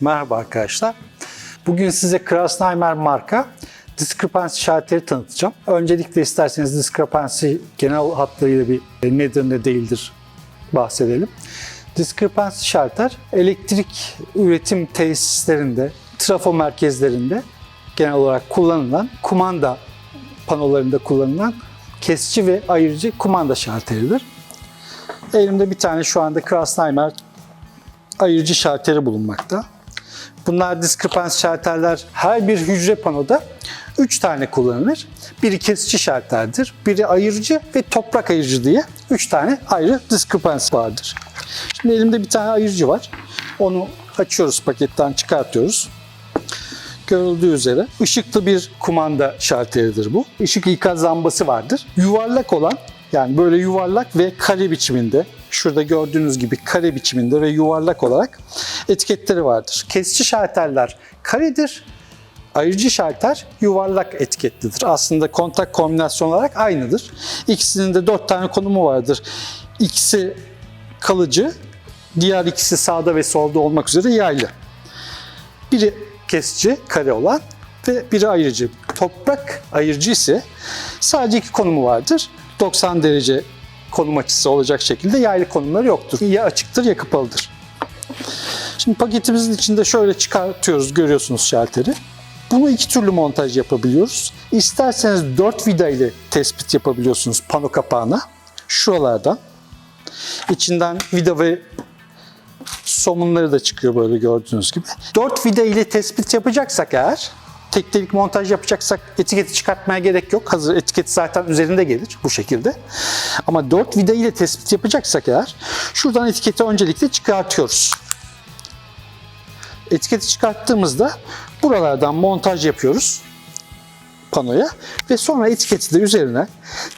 Merhaba arkadaşlar. Bugün size Krasnheimer marka discrepancy şartları tanıtacağım. Öncelikle isterseniz discrepancy genel hatlarıyla bir nedir ne değildir bahsedelim. Discrepancy şartlar elektrik üretim tesislerinde, trafo merkezlerinde genel olarak kullanılan kumanda panolarında kullanılan kesici ve ayırıcı kumanda şartlarıdır. Elimde bir tane şu anda Krasnheimer ayırıcı şalteri bulunmakta. Bunlar diskrepansi şalterler her bir hücre panoda 3 tane kullanılır. Biri kesici şalterdir, biri ayırıcı ve toprak ayırıcı diye 3 tane ayrı diskrepansi vardır. Şimdi elimde bir tane ayırıcı var. Onu açıyoruz paketten çıkartıyoruz. Görüldüğü üzere ışıklı bir kumanda şalteridir bu. Işık ikaz lambası vardır. Yuvarlak olan yani böyle yuvarlak ve kare biçiminde şurada gördüğünüz gibi kare biçiminde ve yuvarlak olarak etiketleri vardır. Kesici şalterler karedir. Ayırıcı şalter yuvarlak etiketlidir. Aslında kontak kombinasyon olarak aynıdır. İkisinin de dört tane konumu vardır. İkisi kalıcı, diğer ikisi sağda ve solda olmak üzere yaylı. Biri kesici, kare olan ve biri ayırıcı. Toprak ayırıcı ise sadece iki konumu vardır. 90 derece konum açısı olacak şekilde yaylı konumları yoktur. Ya açıktır ya kapalıdır. Şimdi paketimizin içinde şöyle çıkartıyoruz görüyorsunuz şalteri. Bunu iki türlü montaj yapabiliyoruz. İsterseniz 4 vida ile tespit yapabiliyorsunuz pano kapağına. Şuralardan. İçinden vida ve somunları da çıkıyor böyle gördüğünüz gibi. 4 vida ile tespit yapacaksak eğer tek telik montaj yapacaksak etiketi çıkartmaya gerek yok. Hazır etiket zaten üzerinde gelir bu şekilde. Ama 4 vida ile tespit yapacaksak eğer şuradan etiketi öncelikle çıkartıyoruz. Etiketi çıkarttığımızda buralardan montaj yapıyoruz panoya ve sonra etiketi de üzerine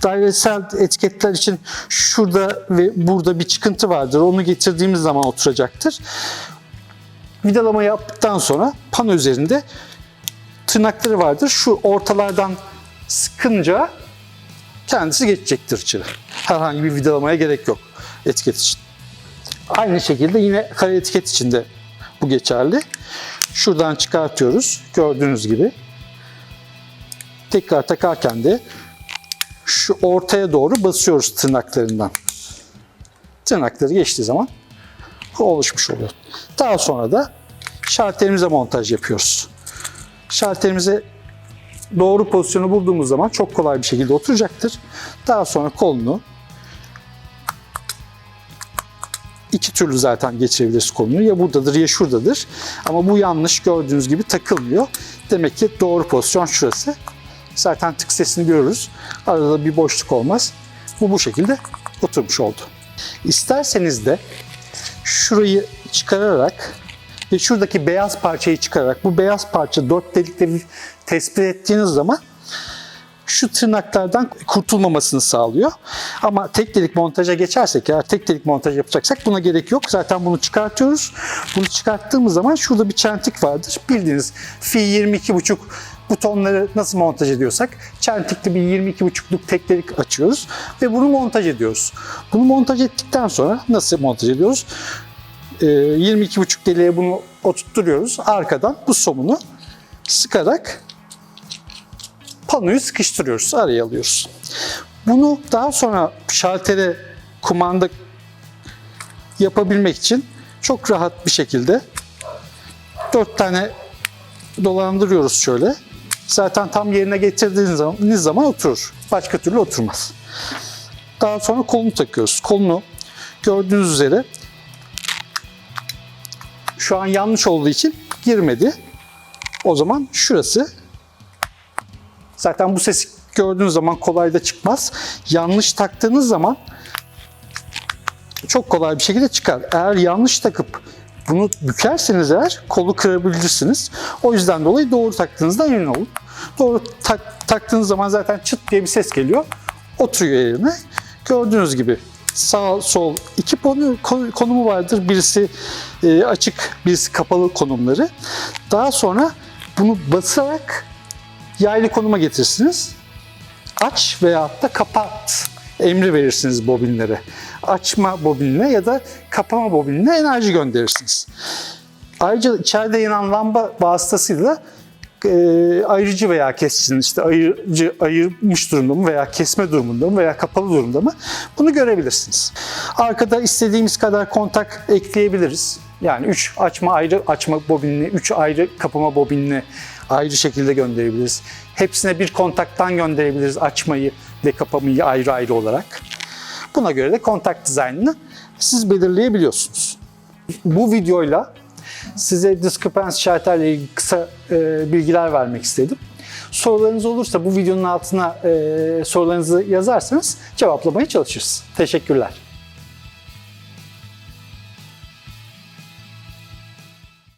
dairesel etiketler için şurada ve burada bir çıkıntı vardır. Onu getirdiğimiz zaman oturacaktır. Vidalama yaptıktan sonra pano üzerinde tırnakları vardır. Şu ortalardan sıkınca kendisi geçecektir içeri. Herhangi bir vidalamaya gerek yok etiket için. Aynı şekilde yine kare etiket için de bu geçerli. Şuradan çıkartıyoruz gördüğünüz gibi. Tekrar takarken de şu ortaya doğru basıyoruz tırnaklarından. Tırnakları geçtiği zaman oluşmuş oluyor. Daha sonra da şalterimize montaj yapıyoruz. Şalterimize doğru pozisyonu bulduğumuz zaman çok kolay bir şekilde oturacaktır. Daha sonra kolunu iki türlü zaten geçirebiliriz kolunu. Ya buradadır ya şuradadır. Ama bu yanlış gördüğünüz gibi takılmıyor. Demek ki doğru pozisyon şurası. Zaten tık sesini görürüz. Arada bir boşluk olmaz. Bu bu şekilde oturmuş oldu. İsterseniz de şurayı çıkararak ve şuradaki beyaz parçayı çıkararak bu beyaz parça dört delikleri tespit ettiğiniz zaman şu tırnaklardan kurtulmamasını sağlıyor. Ama tek delik montaja geçersek eğer tek delik montaj yapacaksak buna gerek yok. Zaten bunu çıkartıyoruz. Bunu çıkarttığımız zaman şurada bir çentik vardır. Bildiğiniz fi 22,5 butonları nasıl montaj ediyorsak çentikli bir 22,5'luk tek delik açıyoruz ve bunu montaj ediyoruz. Bunu montaj ettikten sonra nasıl montaj ediyoruz? Ee, 22,5 deliğe bunu oturtturuyoruz. Arkadan bu somunu sıkarak panoyu sıkıştırıyoruz, araya alıyoruz. Bunu daha sonra şaltere kumanda yapabilmek için çok rahat bir şekilde dört tane dolandırıyoruz şöyle. Zaten tam yerine getirdiğiniz zaman, zaman oturur. Başka türlü oturmaz. Daha sonra kolunu takıyoruz. Kolunu gördüğünüz üzere şu an yanlış olduğu için girmedi. O zaman şurası Zaten bu sesi gördüğünüz zaman kolay da çıkmaz. Yanlış taktığınız zaman çok kolay bir şekilde çıkar. Eğer yanlış takıp bunu bükerseniz eğer kolu kırabilirsiniz. O yüzden dolayı doğru taktığınızdan emin olun. Doğru tak, taktığınız zaman zaten çıt diye bir ses geliyor. Oturuyor yerine. Gördüğünüz gibi sağ sol iki konu, konumu vardır. Birisi e, açık, birisi kapalı konumları. Daha sonra bunu basarak yaylı konuma getirirsiniz. Aç veya da kapat emri verirsiniz bobinlere. Açma bobinine ya da kapama bobinine enerji gönderirsiniz. Ayrıca içeride yanan lamba vasıtasıyla e, ayırıcı veya kesicinin işte ayırıcı ayırmış durumda mı veya kesme durumunda mı veya kapalı durumda mı bunu görebilirsiniz. Arkada istediğimiz kadar kontak ekleyebiliriz. Yani 3 açma ayrı açma bobinini, 3 ayrı kapama bobinini ayrı şekilde gönderebiliriz. Hepsine bir kontaktan gönderebiliriz açmayı ve kapamayı ayrı ayrı olarak. Buna göre de kontak dizaynını siz belirleyebiliyorsunuz. Bu videoyla size discrepancy şarterle ilgili kısa e, bilgiler vermek istedim. Sorularınız olursa bu videonun altına e, sorularınızı yazarsanız cevaplamaya çalışırız. Teşekkürler.